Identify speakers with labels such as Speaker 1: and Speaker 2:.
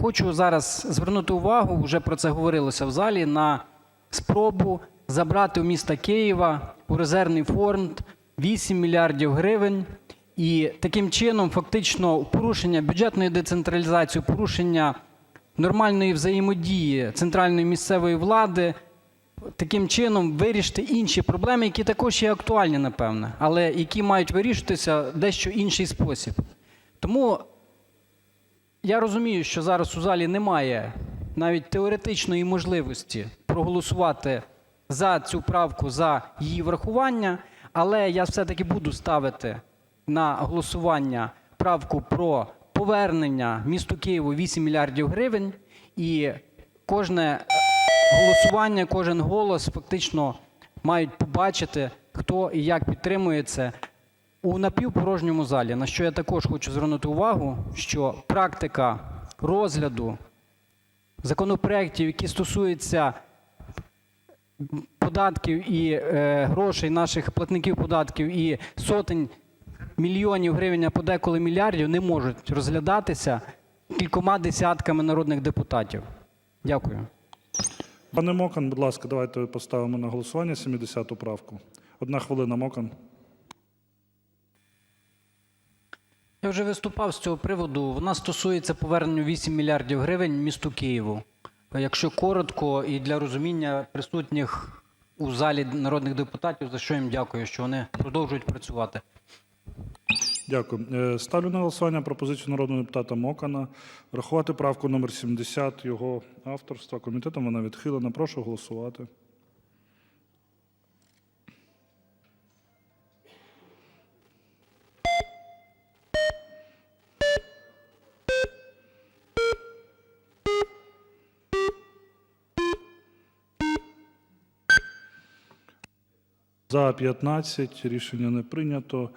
Speaker 1: хочу зараз звернути увагу, вже про це говорилося в залі, на спробу забрати у міста Києва у резервний фонд 8 мільярдів гривень. І таким чином, фактично, порушення бюджетної децентралізації, порушення нормальної взаємодії центральної місцевої влади, таким чином вирішити інші проблеми, які також є актуальні, напевне, але які мають вирішуватися в дещо інший спосіб. Тому я розумію, що зараз у залі немає навіть теоретичної можливості проголосувати за цю правку, за її врахування, але я все-таки буду ставити на голосування правку про повернення місту Києву 8 мільярдів гривень. І кожне голосування, кожен голос фактично мають побачити, хто і як підтримує це у напівпорожньому залі. На що я також хочу звернути увагу, що практика розгляду законопроєктів, які стосуються податків і е, грошей наших платників податків і сотень мільйонів гривень, а подеколи мільярдів, не можуть розглядатися кількома десятками народних депутатів. Дякую.
Speaker 2: Пане Мокан, будь ласка, давайте поставимо на голосування 70-ту правку. Одна хвилина, Мокан.
Speaker 1: Я вже виступав з цього приводу. Вона стосується повернення 8 мільярдів гривень місту Києву. Якщо коротко і для розуміння присутніх у залі народних депутатів, за що їм дякую, що вони продовжують працювати.
Speaker 2: Дякую. Е, Ставлю на голосування пропозицію народного депутата Мокана врахувати правку номер 70 його авторства. Комітетом вона відхилена. Прошу голосувати. За 15 рішення не прийнято.